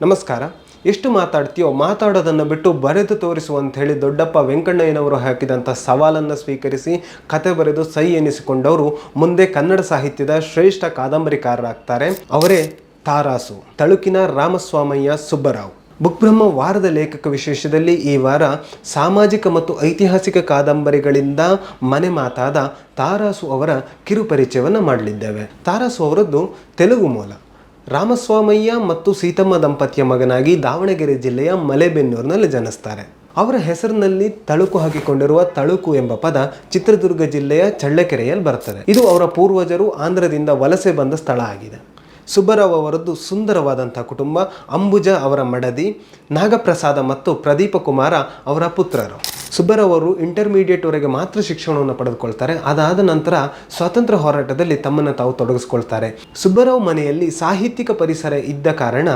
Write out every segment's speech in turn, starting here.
ನಮಸ್ಕಾರ. ಎಷ್ಟು ಮಾತಾಡ್ತೀಯೋ ಮಾತಾಡೋದನ್ನು ಬಿಟ್ಟು ಬರೆದು ತೋರಿಸು ಅಂತ ಹೇಳಿ ದೊಡ್ಡಪ್ಪ ವೆಂಕಣ್ಣಯ್ಯನವರು ಹಾಕಿದಂಥ ಸವಾಲನ್ನು ಸ್ವೀಕರಿಸಿ ಕತೆ ಬರೆದು ಸೈ ಎನಿಸಿಕೊಂಡವರು ಮುಂದೆ ಕನ್ನಡ ಸಾಹಿತ್ಯದ ಶ್ರೇಷ್ಠ ಕಾದಂಬರಿಕಾರರಾಗ್ತಾರೆ. ಅವರೇ ತಾರಾಸು, ತಳುಕಿನ ರಾಮಸ್ವಾಮಯ್ಯ ಸುಬ್ಬರಾವ್. ಬುಕ್ ಬ್ರಹ್ಮ ವಾರದ ಲೇಖಕ ವಿಶೇಷದಲ್ಲಿ ಈ ವಾರ ಸಾಮಾಜಿಕ ಮತ್ತು ಐತಿಹಾಸಿಕ ಕಾದಂಬರಿಗಳಿಂದ ಮನೆ ಮಾತಾದ ತಾರಾಸು ಅವರ ಕಿರುಪರಿಚಯವನ್ನು ಮಾಡಲಿದ್ದೇವೆ. ತಾರಾಸು ಅವರದ್ದು ತೆಲುಗು ಮೂಲ. ರಾಮಸ್ವಾಮಯ್ಯ ಮತ್ತು ಸೀತಮ್ಮ ದಂಪತಿಯ ಮಗನಾಗಿ ದಾವಣಗೆರೆ ಜಿಲ್ಲೆಯ ಮಲೆಬೆನ್ನೂರಿನಲ್ಲಿ ಜನಿಸ್ತಾರೆ. ಅವರ ಹೆಸರಿನಲ್ಲಿ ತಳುಕು ಹಾಕಿಕೊಂಡಿರುವ ತಳುಕು ಎಂಬ ಪದ ಚಿತ್ರದುರ್ಗ ಜಿಲ್ಲೆಯ ಚಳ್ಳಕೆರೆಯಲ್ಲಿ ಬರ್ತದೆ ಇದು ಅವರ ಪೂರ್ವಜರು ಆಂಧ್ರದಿಂದ ವಲಸೆ ಬಂದ ಸ್ಥಳ ಆಗಿದೆ. ಸುಬ್ಬರಾವ್ ಅವರದ್ದು ಸುಂದರವಾದಂಥ ಕುಟುಂಬ ಅಂಬುಜ ಅವರ ಮಡದಿ, ನಾಗಪ್ರಸಾದ ಮತ್ತು ಪ್ರದೀಪ ಕುಮಾರ ಅವರ ಪುತ್ರರು. ಸುಬ್ಬರಾವ್ ಅವರು ಇಂಟರ್ಮೀಡಿಯೇಟ್ವರೆಗೆ ಮಾತ್ರ ಶಿಕ್ಷಣವನ್ನು ಪಡೆದುಕೊಳ್ತಾರೆ. ಅದಾದ ನಂತರ ಸ್ವಾತಂತ್ರ್ಯ ಹೋರಾಟದಲ್ಲಿ ತಮ್ಮನ್ನು ತಾವು ತೊಡಗಿಸ್ಕೊಳ್ತಾರೆ. ಸುಬ್ಬರಾವ್ ಮನೆಯಲ್ಲಿ ಸಾಹಿತ್ಯಿಕ ಪರಿಸರ ಇದ್ದ ಕಾರಣ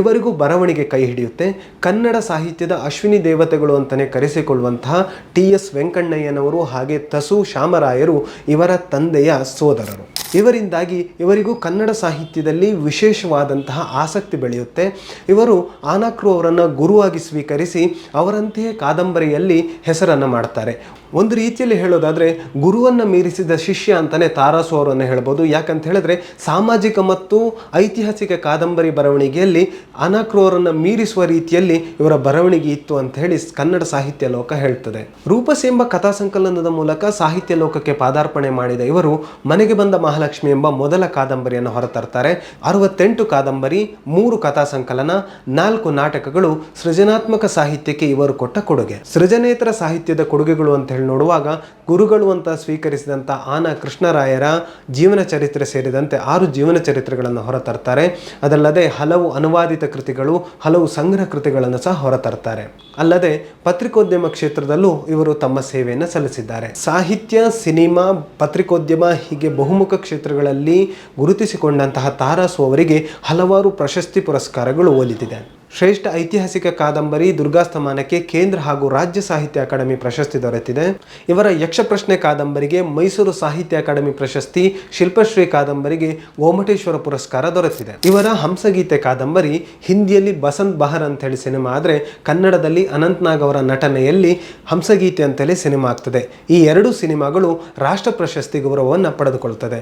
ಇವರಿಗೂ ಬರವಣಿಗೆ ಕೈ ಹಿಡಿಯುತ್ತೆ. ಕನ್ನಡ ಸಾಹಿತ್ಯದ ಅಶ್ವಿನಿ ದೇವತೆಗಳು ಅಂತಲೇ ಕರೆಸಿಕೊಳ್ಳುವಂತಹ ಟಿ ಎಸ್ ವೆಂಕಣ್ಣಯ್ಯನವರು ಹಾಗೆ ತಸು ಶಾಮರಾಯರು ಇವರ ತಂದೆಯ ಸೋದರರು. ಇವರಿಂದಾಗಿ ಇವರಿಗೂ ಕನ್ನಡ ಸಾಹಿತ್ಯದಲ್ಲಿ ವಿಶೇಷವಾದಂತಹ ಆಸಕ್ತಿ ಬೆಳೆಯುತ್ತೆ. ಇವರು ಆನಾಕ್ರು ಅವರನ್ನು ಗುರುವಾಗಿ ಸ್ವೀಕರಿಸಿ ಅವರಂತೆಯೇ ಕಾದಂಬರಿಯಲ್ಲಿ ಹೆಸರನ್ನು ಮಾಡ್ತಾರೆ. ಒಂದು ರೀತಿಯಲ್ಲಿ ಹೇಳೋದಾದರೆ ಗುರುವನ್ನು ಮೀರಿಸಿದ ಶಿಷ್ಯ ಅಂತಲೇ ತಾರಾಸು ಅವರನ್ನು ಹೇಳ್ಬೋದು. ಯಾಕಂತ ಹೇಳಿದ್ರೆ ಸಾಮಾಜಿಕ ಮತ್ತು ಐತಿಹಾಸಿಕ ಕಾದಂಬರಿ ಬರವಣಿಗೆಯಲ್ಲಿ ಅನಾಕ್ರು ಅವರನ್ನು ಮೀರಿಸುವ ರೀತಿಯಲ್ಲಿ ಇವರ ಬರವಣಿಗೆ ಇತ್ತು ಅಂತ ಹೇಳಿ ಕನ್ನಡ ಸಾಹಿತ್ಯ ಲೋಕ ಹೇಳ್ತದೆ. ರೂಪಸ್ ಎಂಬ ಕಥಾ ಸಂಕಲನದ ಮೂಲಕ ಸಾಹಿತ್ಯ ಲೋಕಕ್ಕೆ ಪಾದಾರ್ಪಣೆ ಮಾಡಿದ ಇವರು ಮನೆಗೆ ಬಂದ ಮಹಾಲಕ್ಷ್ಮಿ ಎಂಬ ಮೊದಲ ಕಾದಂಬರಿಯನ್ನು ಹೊರತರ್ತಾರೆ. ಅರವತ್ತೆಂಟು ಕಾದಂಬರಿ, ಮೂರು ಕಥಾ ಸಂಕಲನ ನಾಲ್ಕು ನಾಟಕಗಳು ಸೃಜನಾತ್ಮಕ ಸಾಹಿತ್ಯಕ್ಕೆ ಇವರು ಕೊಟ್ಟ ಕೊಡುಗೆ. ಸೃಜನೇತರ ಸಾಹಿತ್ಯದ ಕೊಡುಗೆಗಳು ಅಂತ ಹೇಳಿ ನೋಡುವಾಗ ಗುರುಗಳು ಅಂತ ಸ್ವೀಕರಿಸಿದಂಥ ಆನ ಕೃಷ್ಣರಾಯರ ಜೀವನ ಚರಿತ್ರೆ ಸೇರಿದಂತೆ ಆರು ಜೀವನ ಚರಿತ್ರೆಗಳನ್ನು ಹೊರತರ್ತಾರೆ. ಅದಲ್ಲದೆ ಹಲವು ಅನುವಾದಿತ ಕೃತಿಗಳು, ಹಲವು ಸಂಗ್ರಹ ಕೃತಿಗಳನ್ನು ಸಹ ಹೊರತರ್ತಾರೆ. ಅಲ್ಲದೆ ಪತ್ರಿಕೋದ್ಯಮ ಕ್ಷೇತ್ರದಲ್ಲೂ ಇವರು ತಮ್ಮ ಸೇವೆಯನ್ನು ಸಲ್ಲಿಸಿದ್ದಾರೆ. ಸಾಹಿತ್ಯ, ಸಿನಿಮಾ, ಪತ್ರಿಕೋದ್ಯಮ ಹೀಗೆ ಬಹುಮುಖ ಕ್ಷೇತ್ರಗಳಲ್ಲಿ ಗುರುತಿಸಿಕೊಂಡಂತಹ ತಾರಾಸು ಅವರಿಗೆ ಹಲವಾರು ಪ್ರಶಸ್ತಿ ಪುರಸ್ಕಾರಗಳು ಒಲಿದಿದೆ. ಶ್ರೇಷ್ಠ ಐತಿಹಾಸಿಕ ಕಾದಂಬರಿ ದುರ್ಗಾಸ್ತಮಾನಕ್ಕೆ ಕೇಂದ್ರ ಹಾಗೂ ರಾಜ್ಯ ಸಾಹಿತ್ಯ ಅಕಾಡೆಮಿ ಪ್ರಶಸ್ತಿ ದೊರೆತಿದೆ. ಇವರ ಯಕ್ಷಪ್ರಶ್ನೆ ಕಾದಂಬರಿಗೆ ಮೈಸೂರು ಸಾಹಿತ್ಯ ಅಕಾಡೆಮಿ ಪ್ರಶಸ್ತಿ, ಶಿಲ್ಪಶ್ರೀ ಕಾದಂಬರಿಗೆ ಗೋಮಟೇಶ್ವರ ಪುರಸ್ಕಾರ ದೊರೆತಿದೆ. ಇವರ ಹಂಸಗೀತೆ ಕಾದಂಬರಿ ಹಿಂದಿಯಲ್ಲಿ ಬಸಂತ್ ಬಹರ್ ಅಂತ ಹೇಳಿ ಸಿನಿಮಾ ಆದರೆ ಕನ್ನಡದಲ್ಲಿ ಅನಂತ್ನಾಗ್ ಅವರ ನಟನೆಯಲ್ಲಿ ಹಂಸಗೀತೆ ಅಂತೇಳಿ ಸಿನಿಮಾ ಆಗ್ತದೆ. ಈ ಎರಡು ಸಿನಿಮಾಗಳು ರಾಷ್ಟ್ರ ಪ್ರಶಸ್ತಿ ಗೌರವವನ್ನು ಪಡೆದುಕೊಳ್ತದೆ.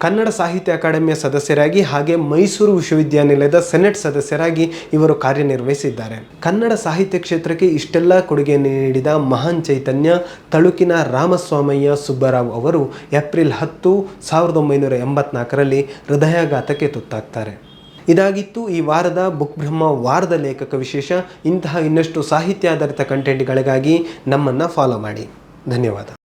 ಕನ್ನಡ ಸಾಹಿತ್ಯ ಅಕಾಡೆಮಿಯ ಸದಸ್ಯರಾಗಿ ಹಾಗೆ ಮೈಸೂರು ವಿಶ್ವವಿದ್ಯಾನಿಲಯದ ಸೆನೆಟ್ ಸದಸ್ಯರಾಗಿ ಇವರು ಕಾರ್ಯನಿರ್ವಹಿಸಿದ್ದಾರೆ. ಕನ್ನಡ ಸಾಹಿತ್ಯ ಕ್ಷೇತ್ರಕ್ಕೆ ಇಷ್ಟೆಲ್ಲ ಕೊಡುಗೆ ನೀಡಿದ ಮಹಾನ್ ಚೈತನ್ಯ ತಳುಕಿನ ರಾಮಸ್ವಾಮಯ್ಯ ಸುಬ್ಬರಾವ್ ಅವರು ಏಪ್ರಿಲ್ ಹತ್ತು, ಸಾವಿರದ ಒಂಬೈನೂರ ಎಂಬತ್ನಾಲ್ಕರಲ್ಲಿ ಹೃದಯಾಘಾತಕ್ಕೆ ತುತ್ತಾಗ್ತಾರೆ. ಇದಾಗಿತ್ತು ಈ ವಾರದ ಬುಕ್ ಬ್ರಹ್ಮ ವಾರದ ಲೇಖಕ ವಿಶೇಷ. ಇಂತಹ ಇನ್ನಷ್ಟು ಸಾಹಿತ್ಯಾಧಾರಿತ ಕಂಟೆಂಟ್ಗಳಿಗಾಗಿ ನಮ್ಮನ್ನು ಫಾಲೋ ಮಾಡಿ. ಧನ್ಯವಾದ.